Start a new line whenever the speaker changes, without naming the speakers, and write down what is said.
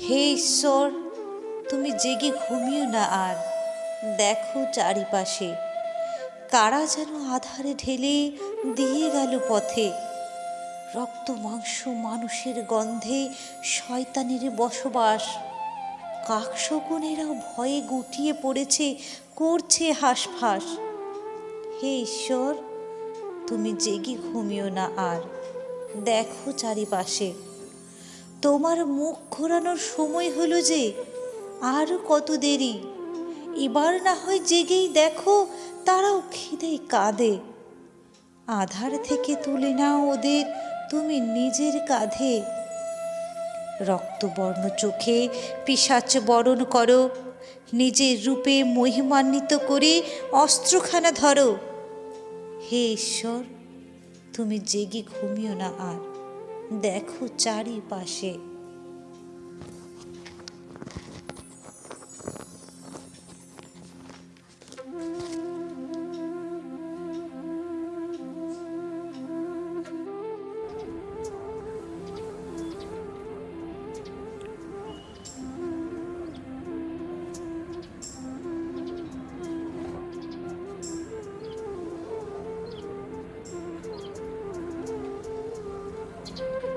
হে ঈশ্বর, তুমি জেগে ঘুমিও না আর। দেখো চারিপাশে। কারা যেন আধারে ঢেলে দিয়ে গেল পথে। রক্ত মাংস মানুষের গন্ধে শয়তানের বসবাস। কাকশকুনেরাও ভয়ে গুটিয়ে পড়েছে, করছে হাঁসফাঁস। হে ঈশ্বর, তুমি জেগে ঘুমিও না আর। দেখো চারিপাশে। তোমার মুখ ঘোরানোর সময় হলো যে আর কত দেরি। এবার না হয় জেগেই দেখো, তারাও খিদেই কাঁদে। আধার থেকে তুলে নাও ওদের, তুমি নিজের কাঁধে। রক্তবর্ণ চোখে পিসাচ বরণ করো, নিজের রূপে মহিমান্বিত করে অস্ত্রখানা ধরো। হে ঈশ্বর, তুমি জেগে ঘুমিও না আর। দেখো চারিপাশে Thank you.